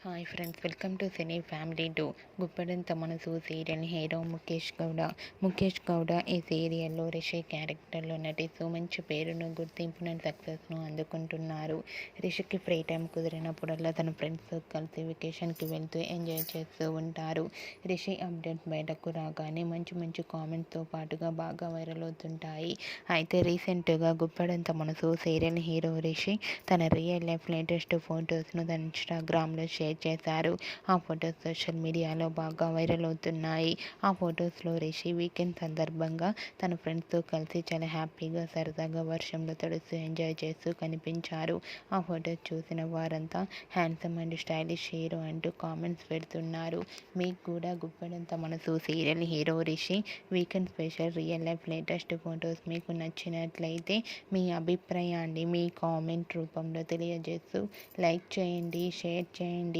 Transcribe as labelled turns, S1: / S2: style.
S1: Hi friends welcome to cine family two Guppedantha Manasu serial hero Mukesh Gowda. Mukesh Gowda ఈ సీరియల్లో రిషి క్యారెక్టర్లో నటిస్తూ మంచి పేరును గుర్తింపును సక్సెస్ను అందుకుంటున్నారు. రిషికి ఫ్రీ టైం కుదిరినప్పుడల్లా తన ఫ్రెండ్స్తో కలిసి వెకేషన్కి వెళ్తూ ఎంజాయ్ చేస్తూ ఉంటారు. రిషి అప్డేట్ బయటకు రాగానే మంచి మంచి కామెంట్స్తో పాటుగా బాగా వైరల్ అవుతుంటాయి. అయితే రీసెంట్గా గుప్పడంత మనసు సీరియల్ హీరో రిషి తన రియల్ లైఫ్ లేటెస్ట్ ఫొటోస్ను తన ఇన్స్టాగ్రామ్లో షేర్ చేశారు. ఆ ఫొటోస్ సోషల్ మీడియాలో బాగా వైరల్ అవుతున్నాయి. ఆ ఫొటోస్లో రిషి వీకెండ్ సందర్భంగా తన ఫ్రెండ్స్తో కలిసి చాలా హ్యాపీగా సరదాగా వర్షంలో తడుస్తూ ఎంజాయ్ చేస్తూ కనిపించారు. ఆ ఫొటోస్ చూసిన వారంతా హ్యాండ్సమ్ అండ్ స్టైలిష్ హీరో అంటూ కామెంట్స్ పెడుతున్నారు. మీకు కూడా Guppedantha Manasu serial hero Rishi weekend special real life latest photos మీకు నచ్చినట్లయితే మీ అభిప్రాయాన్ని మీ కామెంట్ రూపంలో తెలియజేస్తూ లైక్ చేయండి షేర్ చేయండి.